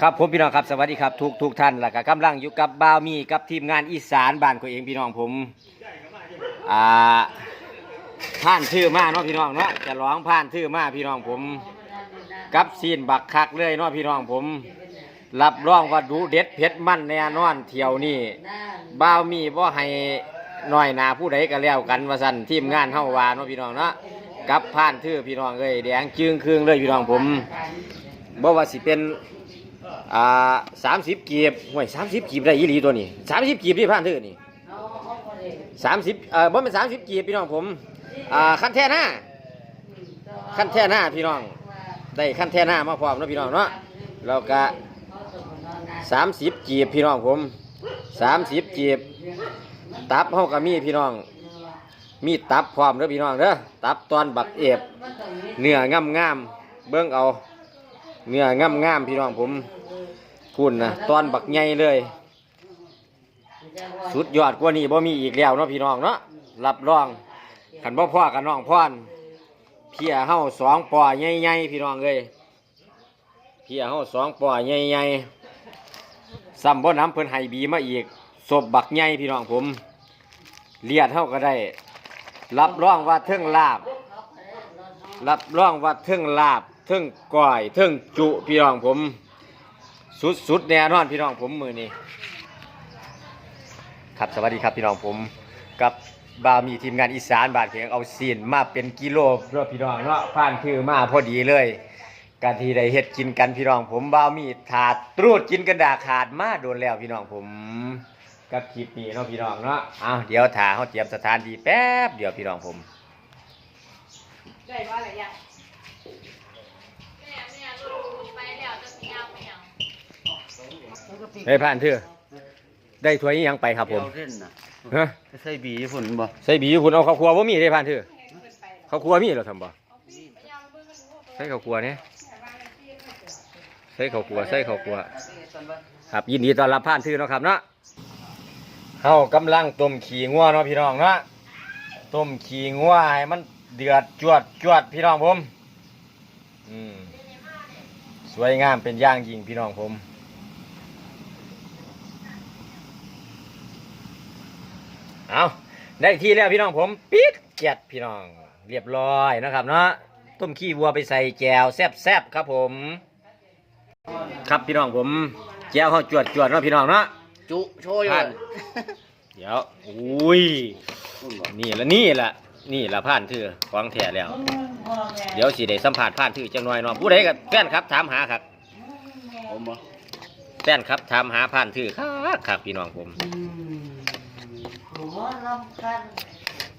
ครับผมพี่น้องครับสวัสดีครับทุกทุกท่านแล้วก็กำลังอยู่กับบ่าวมีกับทีมงานอีสานบ้านของเองพี่น้องผมอ่าผ่านชื่อมาเนาะพี่น้องเนาะจะร้องผ่านชื่อมาพี่น้องผม กับซีนบักคักเลยเนาะพี่น้องผม รับรองว่าดูเด็ดเผ็ดมันแน่นอนเที่ยวนี้บ่าวมีบ่ให้น้อยหนาผู้ใดก็แล้วกันว่าสั่นทีมงานเฮาวาเนาะพี่น้องเนาะกับผ่านชื่อพี่น้องเอ้ยแดงจึงครึ่งเลยพี่น้องผม บ่ว่าสิเป็นอ่าสามสิบกีบห่วยสามสิบกีบได้ยี่หลีตัวนี้สามสิบกีบที่ผ่านเธอนี่สามสิบเอ่อบ่เป็นสามสิบกีบพี่น้องผมอ่าขั้นแท่หน้าขั้นแท่หน้าพี่น้องได้ขั้นแท่หน้ามาพร้อมนะพี่น้องเนาะแล้วก็สามสิบกีบพี่น้องผมสามสิบกีบตับเฮาก็มีพี่น้อง มีตับพร้อมเด้อพี่น้องเด้อตับตอนบักเอฟเนื้องามงามๆเบิ่งเอา เนื้องามงามๆพี่น้องผมคุณนะตอนบักใหญ่เลย สุดยอดกว่านี้บ่มีอีกแล้วเนาะพี่น้องเนาะรับรองขันบ่พ่อกับน้องพ่อนเพียเฮาสองปอใหญ่ๆพี่น้องเลยเพียเฮาสองปอใหญ่ๆซ้ำบ่น้ำเพิ่นไห้บีมาอีกศพบักใหญ่พี่น้องผมเลียดเฮาก็ได้ รับรองว่าเทิงลาบ รับรองว่าเทิงลาบ เทิงก้อยเทิงจุพี่น้องผม สุดสุดแน่นอนพี่น้องผมมือนี้ครับสวัสดีครับพี่น้องผมกับบามีทีมงานอีสานบาดเพียงเอาซีนมาเป็นกิโลเพื่อพี่น้องเนาะผ่านคือมาพอดีเลยการที่ได้เฮ็ดกินกันพี่น้องผมบามีถาดตรูดกินกันดาขาดมาโดนแล้วพี่น้องผมกับคลิปนี้เนาะพี่น้องเนาะเอาเดี๋ยวถ่าเขาเตรียมสถานที่แป๊บเดี๋ยวพี่น้องผม ได้ว่าอะไรยัง แม่แม่ลูกไปแล้วจะสิเอาไปหยัง ได้ผ่านเถอะได้ถ้วยอิหยังไปครับผมเส้นน่ะฮะใส่บีฝุ่นบ่ใส่บีคุณเอาข้าวครัวบ่มีได้ผ่านเถอะข้าวครัวมีเหราทำบ่ใส่ข้าวครัวเนี่ยใส่ข้าวครัวใส่ข้าวครัว ครับยินดีต้อนรับผ่านเถอะเนาะครับเนาะเฮากำลังต้มขี้งัวเนาะพี่น้องเนาะต้มขี้งัวให้มันเดือดจวดจวดพี่น้องผม อืมสวยงามเป็นอย่างยิ่งพี่น้องผม เอา ได้ที่แล้วพี่น้องผมปิดเจ็ดพี่น้อง เรียบร้อยนะครับเนาะต้มขี้วัวไปใส่แจวแซ่บๆครับผม ครับพี่น้องผมแจวเขาจวดจวดๆเนาะพี่น้องเนาะจุโชยผ่านเดี๋ยวอุ้ยนี่ละนี่ละนี่ละผ่านถือของแท้แล้ว เดี๋ยวสิได้สัมผัสผ่านถือจังหน่อยเนาะผู้ใดกับแฟนครับถามหาครับผมบ่แฟนครับถามหาผ่านถือครับครับพี่น้องผม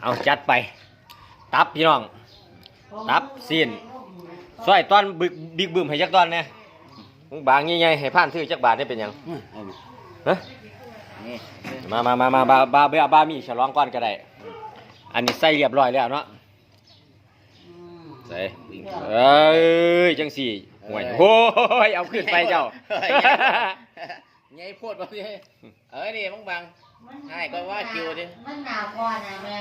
เอาจัดไป ตับพี่น้อง ตับซีน ซอยตอนบึกบิ๊กบึมให้จักตอนเนี่ยบางใหญ่ๆให้ผ่านถือจักบาทได้เป็นหยังอื้อเอาดิฮะนี่มามามามาบาบาบาบามีฉลองก่อนก็ได้ อันนี้ใส่เรียบร้อยแล้วเนาะใส่เอ้ยจังสี่ห่วยโอ้ยเอาขึ้นไปเจ้าไงโพดบ่พี่เอ้ยนี่มึงบัง ให้ก็ว่าคิวดิมันหนาวก่อนนะแม่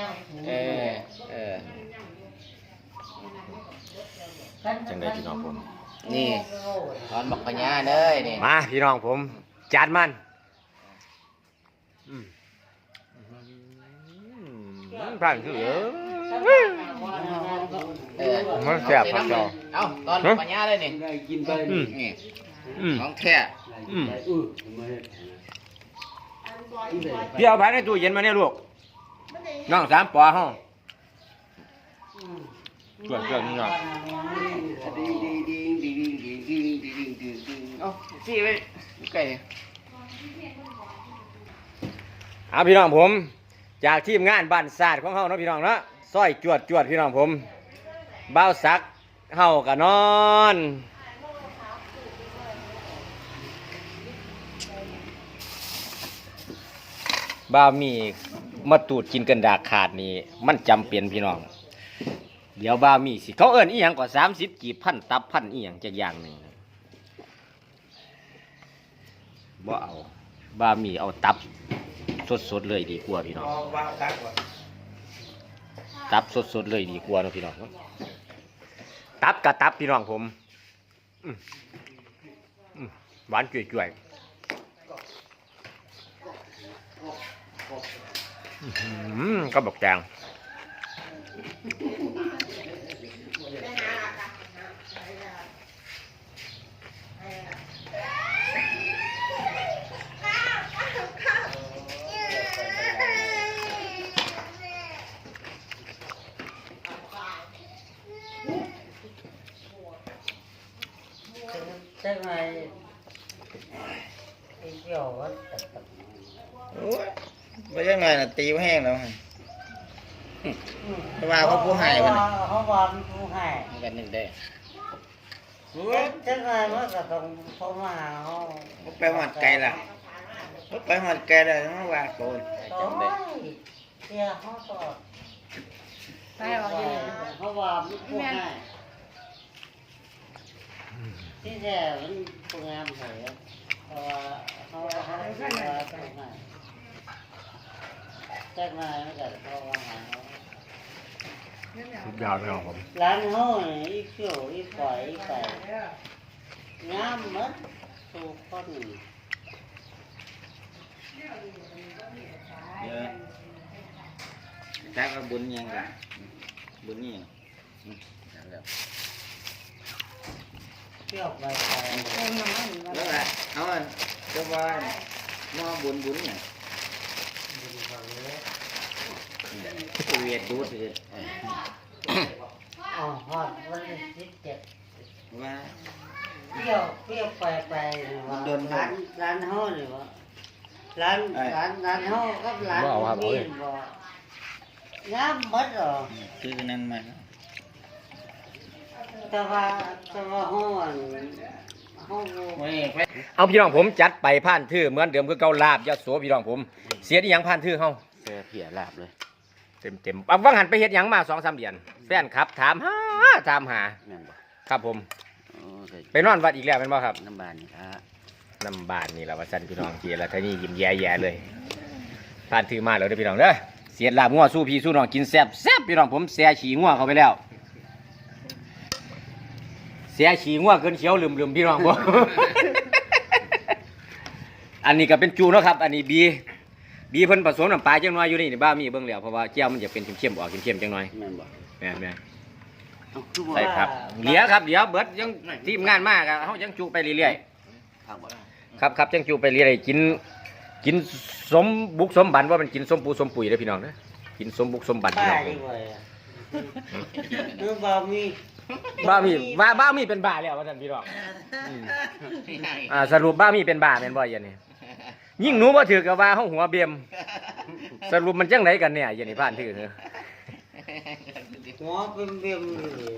เออเออจังได้พี่น้องผม นี่ตอนบอกพญาเด้ยนี่มาพี่น้องผมจานมันอืมอืมผ่านคือเออเออมันแซ่บครับเจ้าเอ้าตอนบอกพญาเลยนี่อืมนี่อืมของแท้อืม พี่เอาผ้าในตู้เย็นมาเนี่ยลูกน้องสามปอห้องจวดจวดนี่เนาะเอ้าจี้ไว้ไก่เอาพี่น้องผม จากทีมงานบ้านศาสตร์ของเฮาเนาะพี่น้องเนาะซอยจวดจวดพี่น้องผมบ้าวสักเฮากับนอน บ้ามีมาตูดกินกันดากขาดนี่มันจำเป็นพี่น้อง เดี๋ยวบ้ามีสิเขาเอิ้นอีหยังกว่าสามสิบกีบพันตับพันอีหยังจักอย่างหนึ่งบ่เอาบ้ามีเอาตับสดๆเลยดีกว่าพี่น้องตับสดๆเลยดีกว่าเนาะพี่น้องตับกับตับพี่น้องผมอืมอืมหวานจุ่ยๆ có bọc tràng. Chắc là kiểu ไม่ใช่ไงน่ะตีไว้แห้งแล้วไงเพราะว่าเขาผู้ใหายมันน่ะ họ bom ผู้ให้มันกันหนึ่งได้ thế này nó cả không không mà họ บ่ไปหอดไกลล่ะบ่ไปหอดไกลแล้วมันว่าโกน tối kia họ to ไปเอาอยู่นี่ họ bom ผู้ให้ที่แท้มันผู้งามเหรอเพราะว่าเขาเขาเขาผู้ให้ thế này nó cả không mà họ สุดยอดพี่น้องผมร้านเขาเนี่ยอีเขียวอีปล่อยอีไปงามหมัดทุกคนเยอะจักว่าบุญยังกันบุญนี่ยังแล้วเที่ยวไปไปแล้วล่ะเอาจะว่าหม้อบุญบุญเนี่ย เวียดดูสิอ๋อฮอดวันที่สิบเจ็ดว่าเที่ยวเที่ยวไปไปเนี่ยว่าโดนร้านร้านเขาเนี่ยว่าร้านร้านร้านเขากับร้านมีนบ่งามหมัดเหรอคือนั่นมาแต่ว่าแต่ว่าเขาอันเขาบ่โอ้ยไปเอาพี่น้องผมจัดไปผ่านทื่อเหมือนเดิมคือเก่าลาบยะโสพี่น้องผม เสียที่ยังผ่านทื่อเฮาเสื้อเพียลาบเลย เต็มเต็มๆเอาว่างหันไปเฮ็ดหยังมาสองสามเดือนแฟนครับ ถามหาถามหา แม่นบ่ครับผมโอ้ใส่ไปนอนวัดอีกแล้วเป็นบ่ครับน้ำบานนี่ละน้ำบานนี่แหละว่าสั่นพี่น้องเจียแล้วท่านี่ยิ้มแย่ๆเลยผ่านถือมาแล้วเด้อพี่น้องเด้อเสียดลาบงัวสู้พี่สู้น้องกินแซ่บแซ่บพี่น้องผมเสียฉี่งัวเข้าไปแล้ว เสียฉี่งัวเกินเขียวลืมๆพี่น้องผม อันนี้ก็เป็นจูเนาะครับ อันนี้บี บีเพิ่นผสมน้ำปลาจังน้อยอยู่นี่นี่บ้ามีเบิ่งแล้วเพราะว่าแก้วมันจะเป็นเข้มๆออกเข้มๆจังน้อยแม่นบ่แม่นแม่นเอ้าคือบ่ใช่ครับเหลียครับเดี๋ยวเบิดยังทีมงานมากเฮายังจูไปเรื่อยๆครับบ่ครับครับจังจูไปเรียนกิน กินสมบุกสมบันว่ามันกินสมปูสมปุ๋ยเลยพี่น้องนะกินสมบุกสมบันพี่ป้าน้อง ดีกว่าเนื้อบ่มีบ้ามีบ้าบ้ามีเป็นบ้าแล้วว่าท่านพี่น้องอืมอ่าสรุปบ้ามีเป็นบ้าแม่นบ่ยันนี่ ยิ่งหนูบ่ถือกับว่าเฮาหัวเบียม สรุปมันจังไดกันเนี่ยยันนี่ผ่านถือเนอะหัวเป็นเบี้ยมเลย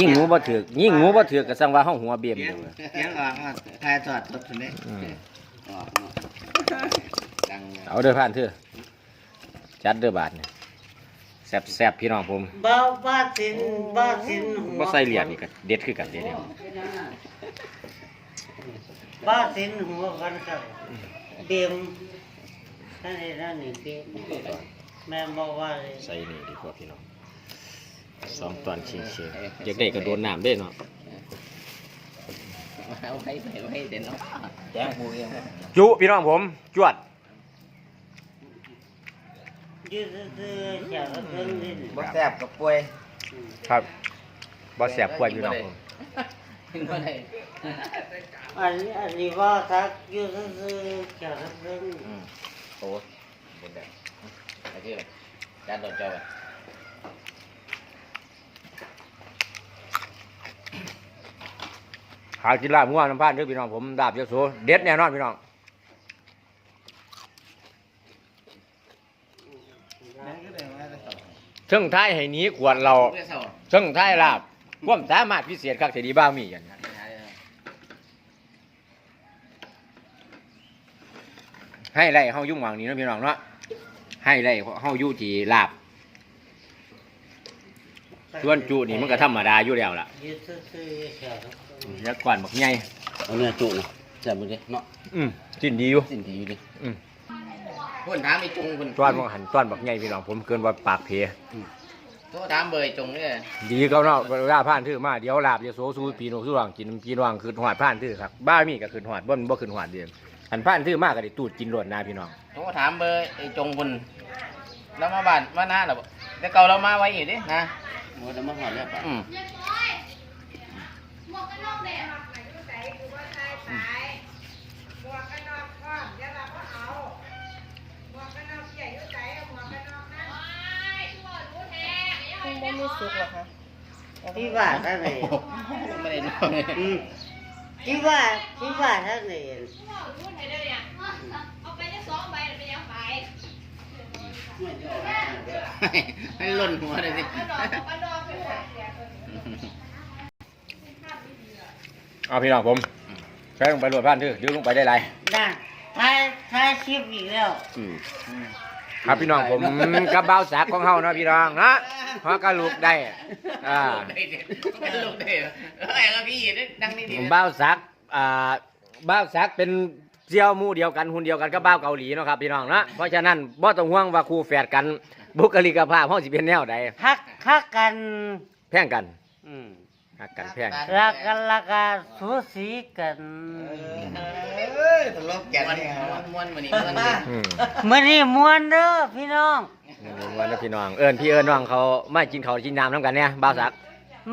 ยิ่งหนูบ่ถือยิ่งหนูบ่ถือก็สั่งว่าเฮาหัวเบียมเสีอยงยู่เสียงออกมาถ่ายทอดสดนี่อืมออกเนาะดังเอาเด้อผ่านเถอะจัดเด้อบาทนี่แซ่บๆพี่น้องผมบ้าบ้าสินบ้าสินหัวบ่ใส่เหรียญนี่ก็เด็ดคือกันเด้เดียว บ้าสินหัวกันครับเบียมท่านนี้ท่านนี้เบียมแม่บอกว่าเลยใส่นี่ดีกว่าพี่น้องสองตอนชิงเชงอยากได้ก็โดนน้ำเด้เนาะเอาไว้ไปไว้เดี๋ยวเนาะแจ้งผู้เองจุพี่น้องผมจวดยืดซื้อๆเสียก็เพิ่งนิดบ่แซ่บกับป่วยครับบ่แสบกว่าพี่น้องผม บ่ได้อันนี้อันนี้ว่าทักยืดซื้อๆเสียก็เพิ่งอืมโอ้เป็นแบบไอ้ที่จานโดนเจ้าอะหากินลาบง่วงน้ำพานเด้อพี่น้องผมดาบยโสเด็ดแน่นอนพี่น้องนั่นก็เลยว่าจะสอบเชิงท้ายให้หนี้ขวดเราเพื่อเศร้าเชิงท้ายลาบ ความสามารถพิเศษคักเสดีบ้ามีอย่างนั้นให้ไล่เฮายุ่งหวังนี้เนาะพี่น้องเนาะให้ไล่เฮาอยู่ที่ลาบส่วนจุนี่มันก็ธรรมดาอยู่แล้วล่ะยืดซื้อๆเสียก็เพิ่งแล้วก่อนบักใหญ่เอาเนื้อจุนะแซ่บบ่ดิเนาะอืมสิ้นดีอยู่สิ่งที่อยู่ดิอืมเพิ่นถามไอ้จุงเพิ่นต้อนบักหันต้อนบักใหญ่พี่น้องผมเกินว่าปากเพ โทรถามเบอร์ไอ้จงเนี่ยดีเขาเนาะเวลาผ่านทื่อมาเดี๋ยวลาบจะโซซูปีโนสู้หวังกินพี่น้องคือหอดผ่านทื่อครับบ้ามีก็คือหอดบ่บ่คือหอดเดียวอันผ่านทื่อมากก็ได้ตูดกินรวดนาพี่น้องโทรถามเบอร์ไอ้จงคนเรามาบ้านมาหน้าเราแต่เก่าเรามาไว้อยู่ดินะหมดแล้วมาหอดแล้วป่ะ อืม เรียบร้อยหมวกกันน็อกเนี่ยหักไหนก็ใส่กูว่าใส่สายหมวกกันน็อกก็เดี๋ยวเราก็เอาหมวกกันน็อกใหญ่ก็ใส่เอาหมวกกันน็อกนะไม่ชั่วรู้แท้ ไม่ได้ไม่สุกหรอกค่ะที่ว่าท่านเองไม่ได้นอนเลยอืมที่ว่าที่ว่าท่านเองชั่วรู้แท้เดี๋ยวเนี่ยเอาไปได้สองใบแล้วไปยังไปให้หล่นหัวเลยสิเอาดอกเอาดอกไปหัวเสียตัวนี้เอาพี่น้องผมใช้ลงไปรวดผ่านทื่อดึงลงไปได้ไรนั่นท้ายท้ายคลิปอีกแล้ว ครับพี่น้องผมกับเบ้าสักของเฮาเนาะพี่น้องเนาะพอกระลูกได้ อ่าได้เด็ดไม่ได้ลูกได้เหรอเอ้ยแล้วพี่ดังนี่ดีเบ้าสักอ่าเบ้าสักเป็นเซี่ยวหมู่เดียวกันหุ่นเดียวกันกับเบ้าเกาหลีเนาะครับพี่น้องเนาะเพราะฉะนั้นบ่ต้องห่วงว่าคู่แฝดกัน บุคลิกภาพเฮาสิเป็นแนวใดฮักฮักกันแพงกันอืมฮักกันแพงรักกันรักกันสูสีกัน เอ้ยทะเลาะกันม้วนเนี่ยม้วนม้วนมันนี่ม้วนนี่อืมมื่อนี้มวนเด้อพี่น้อง วันนี้พี่น้องเอิญพี่เอิญน้องเขามากินข้าวกินน้ำน้ำกันเนี่ยบ้าวสัก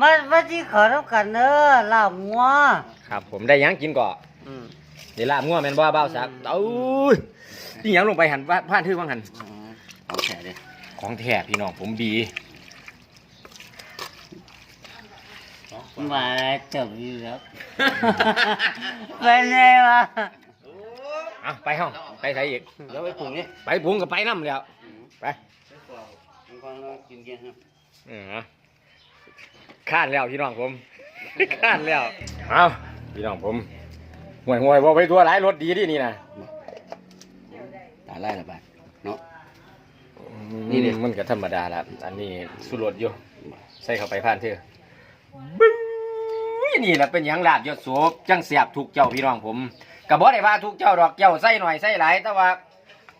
มามาที่ขอรับกันเด้อลาบงัวครับ ผมได้หยังกินก่ออืมเดี๋ยวลาบง่วแม่นบ่บ้าวสักเอ้ยนี่หยังลงไปหันว่าผ่านทื่อว่างหันเอาแขนเลยของแท้พี่น้องผมดีมาจบอยู่แล้วเป็นไงวะ อะไปห้องไปใส่อีกแล้วไปปรุงนี่ไปปรุงกับไปน้ำแล้วไปมันก็กินกินครับอือข้านแล้วพี่น้องผมข้านแล้วเอาพี่น้องผมห่วยห่วยว่าไปตัวหลายรถดีดินี่นะตาไล่ละบาทเนาะนี่เนี่ยมันก็ธรรมดาละอันนี้สุรสอยู่ใส่เข้าไปผ่านเถอะบึ้งนี่แหละเป็นหยังลาบยศโสบจังเสียบถูกเจ้าพี่น้องผม กระบอกได้ว่าถูกเจ้าดอกเจ้าใส่หน่อยใส่หลาย แต่ว่า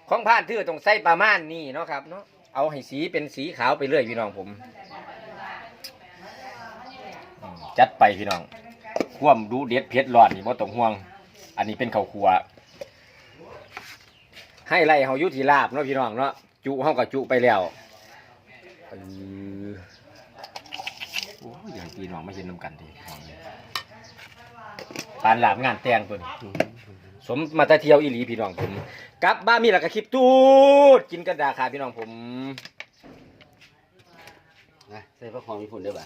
ของผ่านเถือต้องใส่ประมาณนี้เนาะครับเนาะเอาให้สีเป็นสีขาวไปเรื่อยพี่น้องผม จัดไปพี่น้องควมดูเด็ดเผ็ดร้อนนี่บ่ต้องห่วง อันนี้เป็นข้าวคั่วให้ไล่เฮายู่ที่ลาบเนาะพี่น้องเนาะจุเฮาก็จุไปแล้วเออโอ้ยอย่างพี่น้องไม่เห็นน้ำกันดีพี่น้องเลยปานลาบงานแต่งตัวนี้ สมมาแตะเที่ยวอีหลีพี่น้องผมกลับบ้านมีแล้วก็คลิปตูดกินกระดาขาพี่น้องผมนะใส่พระคองญี่ปุ่นได้ป่ะ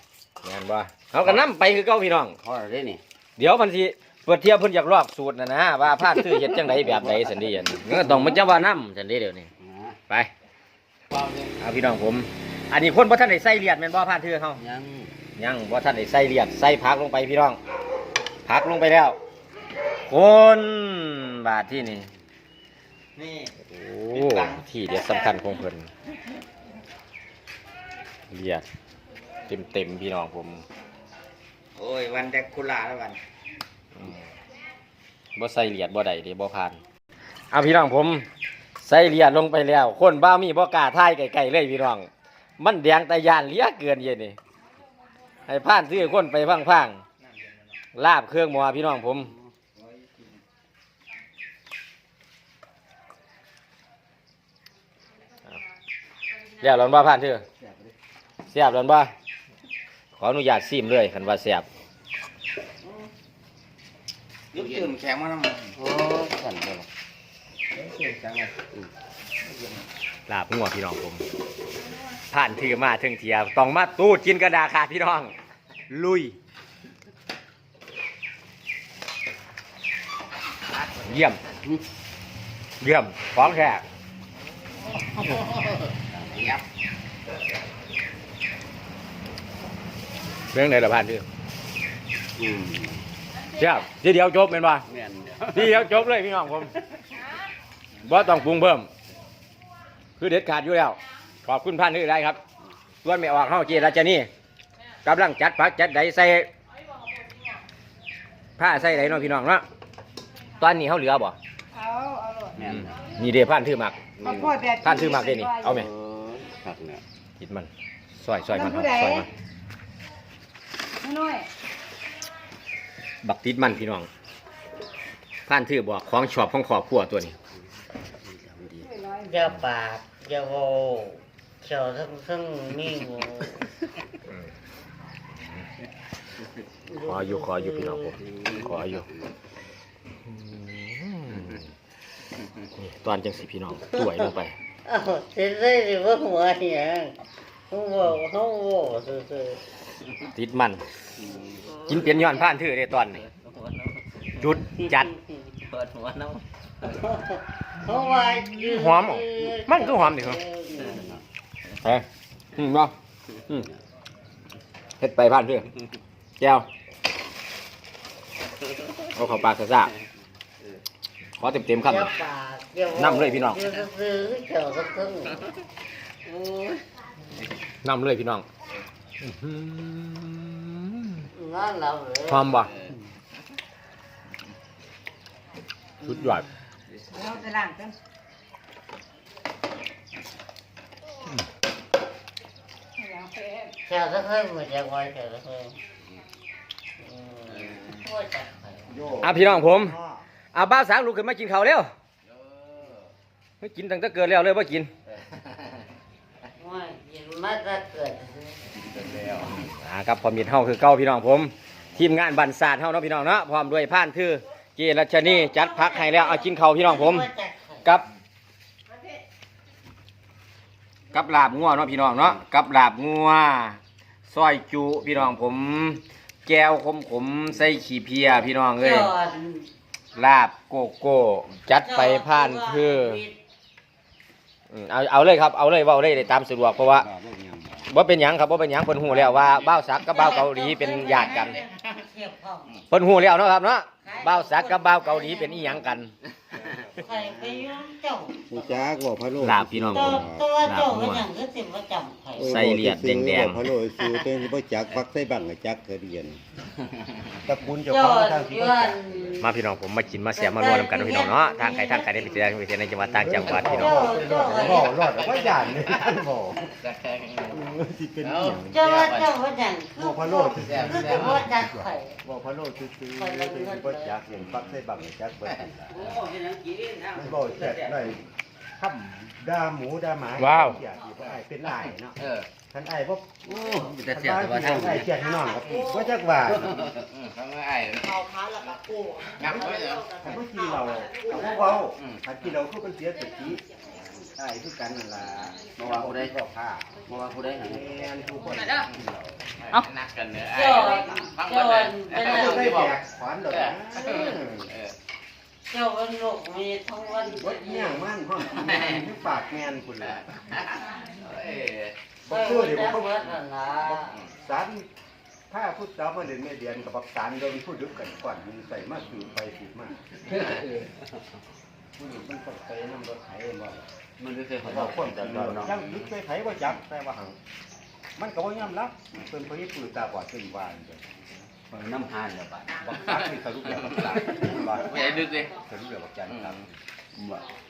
งานว่าเขาก็นํไปคือเก่าพี่น้องพอได้นี่เดี๋ยวมันสิเปิดเที่ยวเพิ่นอยากลอกสูตรนะนะว่าพาดซื้อเฮ็ดจังไดแบบใดสันดีอันนี้ก็ต้องมันจะว่านํสันดีเดี๋ยวนี้นะไปเอาพี่น้องผม อันนี้คนบ่ท่านได้ใส่เลียดแม่นบ่พาดเทือเขายังยังบ่ท่านได้ใส่เลียดใส่ผักลงไปพี่น้องผักลงไปแล้ว คนบาทที่นี่ นี่โอ้ที่เด็ดสำคัญของเพิ่นเลียดเต็มเต็มๆพี่น้องผม โอ้ย วันแดกคุลาแล้ววันอืมบ่ใส่เลียดบ่ได้เด้บ่ผ่านเอาพี่น้องผม ใส่เลียดลงไปแล้ว คนบ้ามีบ่กล้าทายไกลๆเลยพี่น้อง มันแดงแต่ยานเหลี้ยเกินเย็นนี่ให้ผ่านซื้อคนไปพังๆลาบเครื่องหมอพี่น้องผม แล้วร้อนบ่ผ่านเถอะเสียบร้อนบ่ขออนุญาตซิมเลยคันว่าเสียบยุบตื่มแข็งมาแล้วมั้งโอ้สั่นเลยลาบงัวพี่น้องผม ผ่านถือมาถึงเทียต้องมาตูดกินกระดาขาดพี่น้อง ลุย เยี่ยม เยี่ยมของแท้ยับ เรื่องไหนละผ่านพี่อืมเจ้าทีเดียวจบเป็นป่ะแม่นทีเดียวจบเลยพี่น้องผมบ่ต้องปรุงเพิ่ม คือเด็ดขาดอยู่แล้ว ขอบคุณพันนี่ได้ครับส่วนไม่ออกเข้าเจราจนี่กำลังจัดผักจัดใดใส่ผ้าใส่ไหนเนาะพี่น้องเนาะตอนนี้เขาเหลือบ่เอาเอาโหลดแม่นนี่เด้พันถือหมักข้าวโพดแบบท่านซื้อมาแค่นี้เอาไหม เออ ผักเนี่ยกินมันซอยซอยมันครับซอยมันน้อยบักติดมันพี่น้องผ่านถือบอกของชอบของขอบครัวตัวนี้อย่าปากอย่าโวเจ้าทั้งทั้งมีโวขออยู่ขออยู่พี่น้องผมขออยู่อืมนี่ตอนจังสิพี่น้องต่วยลงไปเอ้าเสร็จเลยสิว่าหัวเนี่ยเขาบอกเขาบอกซื่อติดมัน กินเปลี่ยนย้อนผ่านถือได้ตอนนี้จุดๆจัด เปิดหัวน้เพราะว่ายืนหอมเหรอมันคือหอมดิครับ เฮ้ยอืมบ่อืมเฮ็ดไปผ่านถือแก้วเอาเข้าปากซะๆ ขอเต็มๆครับอย่าปากอย่าโว้นำเลยพี่น้องยืซื่อๆเจ้าทั้งำโอ้ยนำเลยพี่น้องอื้อหือๆนั่นเราเลยหอมบ่สุดยอดเราจะล้างกันเจ้าทั้งๆเหมือนจะไว้เจ้าทั้งๆอืมโอ้ยจัดไปอะพี่น้องผม อะบ้าวสาวลุกขึ้นมากินข้าวเร็วไม่กินตั้งแต่เกิดแล้วเลยบ่กินว่ายินมาจะเกิดอ่าครับพอมีเฮาคือเก่าพี่น้องผม ทีมงานบันศาสตร์เฮาเนาะพี่น้องเนาะพร้อมด้วยผ่านคือเจรัชนีจัดพักให้แล้วเอากินข้าวพี่น้องผมกับกับลาบงัวเนาะพี่น้องเนาะกับลาบงัวซอยจุพี่น้องผม แก้วขมขมๆใส่ขี้เพียพี่น้องเอ้ย ลาบโกโก้ จัดไปผ่านคืออืมเอาเอาเลยครับ เอาเลยเว้าเลยได้ตามสะดวกเพราะว่าบ่เป็นหยังครับบ่เป็นหยังเพิ่นฮู้แล้วว่าบ้าวสักกับบ้าวเกาหลีเป็นญาติกันเทียบพ่อเพิ่นฮู้แล้วเนาะครับเนาะบ้าวสักกับบ้าวเกาหลีเป็นอีหยังกัน ใครไปยุ่งเจ้ากูจ้ากบอกพะโล้ลาบพี่น้องตัผวม ตัวลาเจ้าบก็งัวยังก็สิประจำใคร ใส่เหรียญแดงๆพะโล้สูเต้นสิบ่จักฟักใส่บังกับจักเธอเรียน ตระกูลเจ้าเจ้าของทางสิย้บ่อจันกมาพี่น้องผมมากินมาเสียมานวดนำกันเนาะพี่น้องเนาะทางไกลทางไกลได้ไปเจอไปเจอในจังหวัดต่างจังหวัดพี่น้องเจ้าเจ้าบ่รอดว่าย่านเลยท่านบ่จะแข็งสิเป็นอีหยังเจ้าเจ้าก็ยังคือบอกพะโล้คือซื่อคือว่าจัดไข่ๆบอกพะโล้ซื่อๆเต้นสิบ่จักเห็นฟักใส่บังกับจักเบิดนั่นล่ะมันบ่แซ่บได้คำด่าหมูด่าหมาว้าวอย่าสิบ่อ้ายเป็นอ้ายเนาะ เออท่านอ้ายบ่โอ้ท่านอ้ายสิอ้ายเกลียดน้องครับบ่จักว่าทำไมไอ้เอาขาแล้วก็กู้งับไว้เหรอถ้าบ่กินเราเขาเว้าถ้ากินเราคือมันเสียสติอ้ายคือกันนั่นล่ะมาว่าผู้ใดก็ผ้ามาว่าผู้ใดแม่นทุกคนเอานักกันเนื้อไอ้เจ้าฟังเจ้าก่อนเป็นนะไม่อะไรได้แบกขวานดอกนะเออเจ้าเป็นโรคมีทั้งวันบ่เหี้ยงมันห้องอยู่ปากแม่นพุ่นล่ะ เอ้ยบ่คือเดี๋ยวบ่เบิดนั่นล่ะสารถ้าพุทธามาเล่นแม่เดียนกับบักสารเดินพูดดึกกันก่อนมีใส่มาสืบไปสืบมาผู้หญิงมันต้องใส่น้ำรถไถบ่มันไม่เคยเขาเห็นบอกคนจับเรายังยึดไปไถบ่จับแต่ว่าหังมันก็บ่ยอมรับเป็นพระยิปืนตาบอดซึ่งว่าจังน้ำหานเลยป่ะบักสารที่สรุปแล้วบักสารว่าไม่ใช่ดึกเลยสรุปแล้วบักจันครับบ่จันจัน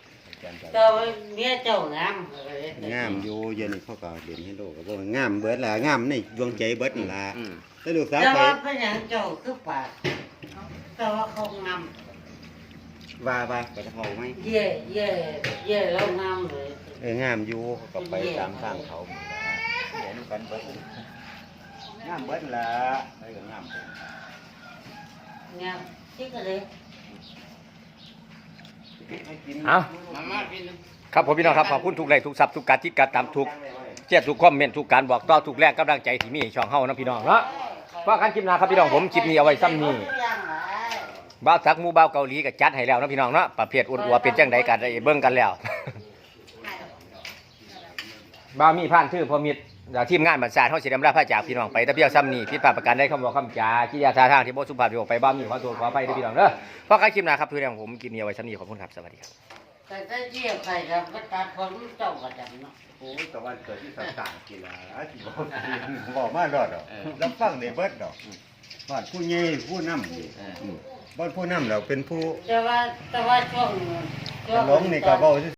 เจ้าเมียเจ้างามเลยงามอยู่เย็นนี้เขาก็เด่นให้โลกก็บ่งามเบิดล่ะงามในดวงใจเบิดนี่ล่ะอืมแต่ลูกสาวแต่ไปว่าเป็นอย่างเจ้าคือปากแต่ว่าเขางามว่าว่าไปเฮาไหมเย่เย่เย่แล้วงามเลยเอองามอยู่เขาก็ไปตามทางเขาหมดละเห็นกันเบิดงามเบิดละไปก็งามเบิดงามที่ก็เลยให้กิน เอามามาพี่นึงครับผมพี่น้องครับขอบคุณทุกไลค์ทุกซับทุกการติดการตามทุกเจ็ดทุกคอมเมนต์ทุกการบอกต่อทุกแรงกำลังใจที่มีให้ช่องเฮานะพี่น้องเนาะว่ากันคลิปหน้าครับพี่น้องผมคลิปนี้เอาไว้ซ้ำนี้อย่างไรบ้าวสักหมูบ้าวเกาหลีก็จัดให้แล้วนะพี่น้องเนาะประเภทอ้วนอัวเป็นจังใดกันได้เบิ่งกันแล้วบ้าวมีผ่านชื่อพอมิตร จากทีมงานบัญชาเฮาสิดำลาพระจากพี่น้องไปแต่เพียงซ้ำนี้ผิดพลาดประการใดคำบอกคำจาที่ยาท่าทางที่บ่สุภาพที่ออกไปบ้าวมีขอโทษขออภัยด้วยพี่น้องเด้อเพราะการคลิปหน้าครับพี่น้องผมคลิปนี้เอาไว้ซ้ำนี้ขอบคุณครับสวัสดีครับแต่ถ้าเยี่ยใครจะไปตัดผมเจ้าก็จำเนาะโอ้ยตะวันเกิดที่ต่างๆกีฬาที่บอกบอกมารอดดอกรับฟังได้เบิดดอกบ้านผู้ใหญ่ผู้นำนี่บ้านผู้นำเราเป็นผู้แต่ว่าแต่ว่าช่วงช่วงหลงนี่ก็เว้า